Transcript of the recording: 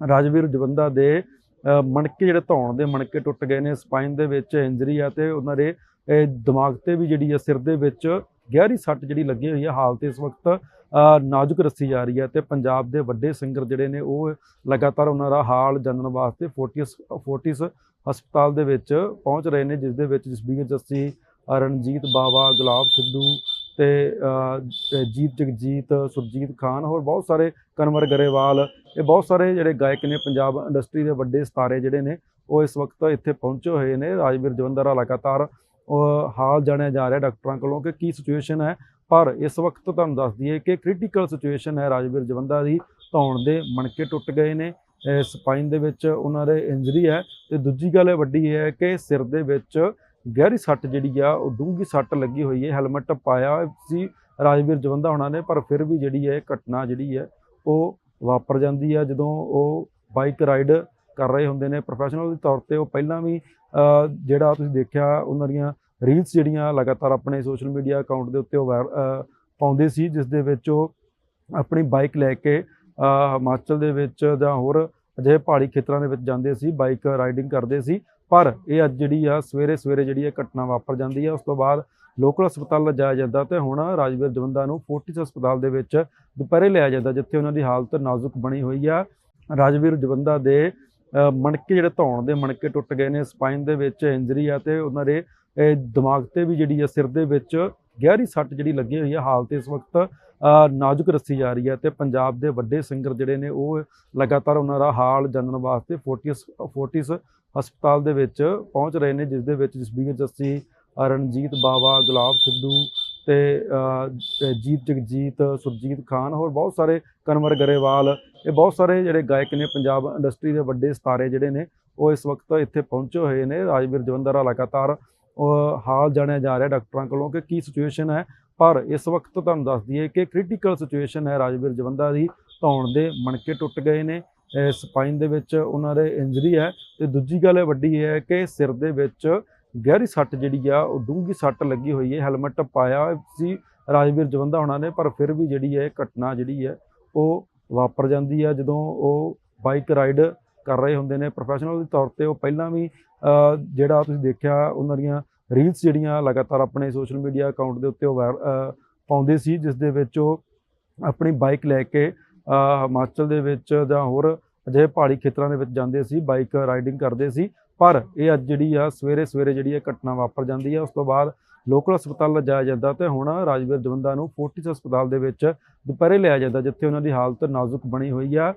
ਰਾਜਵੀਰ ਜਵੰਦਾ ਦੇ ਮਣਕੇ ਜਿਹੜੇ ਧੌਣ ਦੇ ਮਣਕੇ ਟੁੱਟ ਗਏ ਨੇ, ਸਪਾਈਨ ਦੇ ਵਿੱਚ ਇੰਜਰੀ ਆ ਤੇ ਉਹਨਾਂ ਦੇ ਦਿਮਾਗ ਤੇ ਵੀ ਜਿਹੜੀ ਆ ਸਿਰ ਦੇ ਵਿੱਚ ਗਹਿਰੀ ਸੱਟ ਜਿਹੜੀ ਲੱਗੀ ਹੋਈ ਆ ਹਾਲਤ ਇਸ ਵਕਤ ਨਾਜ਼ੁਕ ਰੱਸੀ ਜਾ ਰਹੀ ਹੈ ਤੇ ਪੰਜਾਬ ਦੇ ਵੱਡੇ ਸਿੰਗਰ ਜਿਹੜੇ ਨੇ ਉਹ ਲਗਾਤਾਰ ਉਹਨਾਂ ਦਾ ਹਾਲ ਜਾਣਨ ਵਾਸਤੇ ਫੋਰਟਿਸ ਫੋਰਟਿਸ ਹਸਪਤਾਲ ਦੇ ਵਿੱਚ ਪਹੁੰਚ ਰਹੇ ਨੇ, ਜਿਸ ਦੇ ਵਿੱਚ ਜਸਬੀਰ ਜੱਸੀ ਰਣਜੀਤ ਬਾਵਾ, ਗੁਲਾਬ ਸਿੱਧੂ ਤੇ ਜੀਤ ਜਗਜੀਤ, ਸੁਰਜੀਤ ਖਾਨ, ਹੋਰ ਬਹੁਤ ਸਾਰੇ ਕਨਵਰ ਗਰੇਵਾਲ, ਇਹ ਬਹੁਤ ਸਾਰੇ ਜਿਹੜੇ ਗਾਇਕ ਨੇ ਪੰਜਾਬ ਇੰਡਸਟਰੀ ਦੇ ਵੱਡੇ ਸਿਤਾਰੇ ਜਿਹੜੇ ਨੇ, ਉਹ ਇਸ ਵਕਤ ਇੱਥੇ ਪਹੁੰਚੇ ਹੋਏ ਨੇ। ਰਾਜਵੀਰ ਜਵੰਦਾਰਾ ਲਗਾਤਾਰ ਹਾਲ ਜਾਣਿਆ ਜਾ ਰਿਹਾ ਡਾਕਟਰਾਂ ਕੋਲੋਂ ਕਿ ਕੀ ਸਿਚੁਏਸ਼ਨ ਹੈ। ਪਰ ਇਸ ਵਕਤ ਤੁਹਾਨੂੰ ਦੱਸ ਦਈਏ ਕਿ ਕ੍ਰਿਟੀਕਲ ਸਿਚੁਏਸ਼ਨ ਹੈ ਰਾਜਵੀਰ ਜਵੰਦਾ ਦੀ। ਧੌਣ ਦੇ ਮਣਕੇ ਟੁੱਟ ਗਏ ਨੇ ਸਪਾਈਨ ਦੇ ਵਿੱਚ ਉਹਨਾਂ ਦੇ ਇੰਜਰੀ ਹੈ। ਤੇ ਦੂਜੀ ਗੱਲ ਇਹ ਵੱਡੀ ਹੈ ਕਿ ਸਿਰ ਦੇ ਵਿੱਚ ਗਹਿਰੀ ਸੱਟ ਜਿਹੜੀ ਆ, ਉਹ ਡੂੰਘੀ ਸੱਟ ਲੱਗੀ ਹੋਈ ਹੈ, ਹੈਲਮਟ ਪਾਇਆ ਸੀ, ਰਾਜਵੀਰ ਜਵੰਦਾ ਹੋਣਾ ਨੇ, ਪਰ ਫਿਰ ਵੀ ਜਿਹੜੀ ਹੈ ਘਟਨਾ ਜਿਹੜੀ ਹੈ, ਉਹ ਵਾਪਰ ਜਾਂਦੀ ਆ। ਜਦੋਂ ਉਹ ਬਾਈਕ ਰਾਈਡ ਕਰ ਰਹੇ ਹੁੰਦੇ ਨੇ ਪ੍ਰੋਫੈਸ਼ਨਲ ਦੇ ਤੌਰ ਤੇ ਉਹ ਪਹਿਲਾਂ ਵੀ ਜਿਹੜਾ ਤੁਸੀਂ ਦੇਖਿਆ, ਉਹਨਾਂ ਦੀਆਂ ਰੀਲਸ ਜਿਹੜੀਆਂ ਲਗਾਤਾਰ ਆਪਣੇ ਸੋਸ਼ਲ ਮੀਡੀਆ ਅਕਾਊਂਟ ਦੇ ਉੱਤੇ ਉਹ ਵਾਇਰ- ਪਾਉਂਦੇ ਸੀ, ਜਿਸ ਦੇ ਵਿੱਚ ਉਹ ਆਪਣੀ ਬਾਈਕ ਲੈ ਕੇ ਹਿਮਾਚਲ ਦੇ ਵਿੱਚ ਜਾਂ ਹੋਰ ਅਜਿਹੇ ਪਹਾੜੀ ਖੇਤਰਾਂ ਦੇ ਵਿੱਚ ਜਾਂਦੇ ਸੀ, ਬਾਈਕ ਰਾਈਡਿੰਗ ਕਰਦੇ ਸੀ। ਪਰ ਇਹ ਅੱਜ ਜਿਹੜੀ ਆ, ਸਵੇਰੇ ਸਵੇਰੇ ਜਿਹੜੀ ਇਹ ਘਟਨਾ ਵਾਪਰ ਜਾਂਦੀ ਆ, ਉਸ ਤੋਂ ਬਾਅਦ ਲੋਕਲ ਹਸਪਤਾਲ ਲਿਜਾਇਆ ਜਾਂਦਾ ਤੇ ਹੁਣ ਰਾਜਵੀਰ ਜਵੰਦਾ ਨੂੰ ਫੋਰਟਿਸ ਹਸਪਤਾਲ ਦੇ ਵਿੱਚ ਦੁਪਹਿਰੇ ਲਿਆ ਜਾਂਦਾ, ਜਿੱਥੇ ਉਹਨਾਂ ਦੀ ਹਾਲਤ ਨਾਜ਼ੁਕ ਬਣੀ ਹੋਈ ਆ। ਰਾਜਵੀਰ ਜਵੰਦਾ ਦੇ ਮਣਕੇ ਜਿਹੜੇ ਧੌਣ ਦੇ ਮਣਕੇ ਟੁੱਟ ਗਏ ਨੇ, ਸਪਾਈਨ ਦੇ ਵਿੱਚ ਇੰਜਰੀ ਆ ਤੇ ਉਹਨਾਂ ਦੇ ਦਿਮਾਗ ਤੇ ਵੀ ਜਿਹੜੀ ਆ, ਸਿਰ ਦੇ ਵਿੱਚ ਗਹਿਰੀ ਸੱਟ ਜਿਹੜੀ ਲੱਗੀ ਹੋਈ ਆ, ਹਾਲਤ ਇਸ ਵਕਤ ਨਾਜ਼ੁਕ ਰੱਸੀ ਜਾ ਰਹੀ ਹੈ ਤੇ ਪੰਜਾਬ ਦੇ ਵੱਡੇ ਸਿੰਗਰ ਜਿਹੜੇ ਨੇ, ਉਹ ਲਗਾਤਾਰ ਉਹਨਾਂ ਦਾ ਹਾਲ ਜਾਣਨ ਵਾਸਤੇ ਫੋਰਟਿਸ ਫੋਰਟਿਸ ਹਸਪਤਾਲ ਦੇ ਵਿੱਚ ਪਹੁੰਚ ਰਹੇ ਨੇ ਜਿਸ ਦੇ ਵਿੱਚ ਜਸਬੀਰ ਜੱਸੀ ਰਣਜੀਤ ਬਾਵਾ, ਗੁਲਾਬ ਸਿੱਧੂ ਤੇ ਜੀਤ ਜਗਜੀਤ, ਸੁਰਜੀਤ ਖਾਨ ਹੋਰ ਬਹੁਤ ਸਾਰੇ ਕਨਵਰ ਗਰੇਵਾਲ, ਇਹ ਬਹੁਤ ਸਾਰੇ ਜਿਹੜੇ ਗਾਇਕ ਨੇ ਪੰਜਾਬ ਇੰਡਸਟਰੀ ਦੇ ਵੱਡੇ ਸਿਤਾਰੇ ਜਿਹੜੇ ਨੇ, ਉਹ ਇਸ ਵਕਤ ਇੱਥੇ ਪਹੁੰਚੇ ਹੋਏ ਨੇ। ਰਾਜਵੀਰ ਜਵੰਦਾਰਾ ਲਗਾਤਾਰ ਹਾਲ ਜਾਣਿਆ ਜਾ ਰਿਹਾ ਡਾਕਟਰਾਂ ਕੋਲੋਂ ਕਿ ਕੀ ਸਿਚੁਏਸ਼ਨ ਹੈ, ਪਰ ਇਸ ਵਕਤ ਤੁਹਾਨੂੰ ਦੱਸ ਦਈਏ ਕਿ ਕ੍ਰਿਟੀਕਲ ਸਿਚੁਏਸ਼ਨ ਹੈ ਰਾਜਵੀਰ ਜਵੰਦਾ ਦੀ, ਧੌਣ ਦੇ ਮਣਕੇ ਟੁੱਟ ਗਏ ਨੇ। ਸਪਾਈਨ ਦੇ ਵਿੱਚ ਉਹਨਾਂ ਦੇ ਇੰਜਰੀ ਹੈ ਤੇ ਦੂਜੀ ਗੱਲ ਇਹ ਵੱਡੀ ਹੈ ਕਿ ਸਿਰ ਦੇ ਵਿੱਚ ਗਹਿਰੀ ਸੱਟ ਜਿਹੜੀ ਆ, ਉਹ ਡੂੰਘੀ ਸੱਟ ਲੱਗੀ ਹੋਈ ਹੈ, ਹੈਲਮਟ ਪਾਇਆ ਸੀ ਰਾਜਵੀਰ ਜਵੰਦਾ ਹੋਣਾ ਨੇ, ਪਰ ਫਿਰ ਵੀ ਜਿਹੜੀ ਹੈ ਘਟਨਾ ਜਿਹੜੀ ਹੈ, ਉਹ ਵਾਪਰ ਜਾਂਦੀ ਹੈ ਜਦੋਂ ਉਹ ਬਾਈਕ ਰਾਈਡ ਕਰ ਰਹੇ ਹੁੰਦੇ ਨੇ ਪ੍ਰੋਫੈਸ਼ਨਲ ਦੇ ਤੌਰ ਤੇ ਉਹ ਪਹਿਲਾਂ ਵੀ ਜਿਹੜਾ ਤੁਸੀਂ ਦੇਖਿਆ, ਉਹਨਾਂ ਦੀਆਂ ਰੀਲਸ ਜਿਹੜੀਆਂ ਲਗਾਤਾਰ ਆਪਣੇ ਸੋਸ਼ਲ ਮੀਡੀਆ ਅਕਾਊਂਟ ਦੇ ਉੱਤੇ ਉਹ ਵਾਇਰ- ਪਾਉਂਦੇ ਸੀ, ਜਿਸ ਦੇ ਵਿੱਚ ਉਹ ਆਪਣੀ ਬਾਈਕ ਲੈ ਕੇ ਹਿਮਾਚਲ ਦੇ ਵਿੱਚ ਜਾਂ ਹੋਰ ਅਜਿਹੇ ਪਹਾੜੀ ਖੇਤਰਾਂ ਦੇ ਵਿੱਚ ਜਾਂਦੇ ਸੀ ਬਾਈਕ ਰਾਈਡਿੰਗ ਕਰਦੇ ਸੀ, ਪਰ ਇਹ ਅੱਜ ਜਿਹੜੀ ਆ ਸਵੇਰੇ ਸਵੇਰੇ ਜਿਹੜੀ ਇਹ ਘਟਨਾ ਵਾਪਰ ਜਾਂਦੀ ਆ, ਉਸ ਤੋਂ ਬਾਅਦ ਲੋਕਲ ਹਸਪਤਾਲ ਲਿਜਾਇਆ ਜਾਂਦਾ ਤੇ ਹੁਣ ਰਾਜਵੀਰ ਜਵੰਦਾ ਨੂੰ ਫੋਰਟਿਸ ਹਸਪਤਾਲ ਦੇ ਵਿੱਚ ਦੁਪਹਿਰੇ ਲਿਆ ਜਾਂਦਾ, ਜਿੱਥੇ ਉਹਨਾਂ ਦੀ ਹਾਲਤ ਨਾਜ਼ੁਕ ਬਣੀ ਹੋਈ ਆ।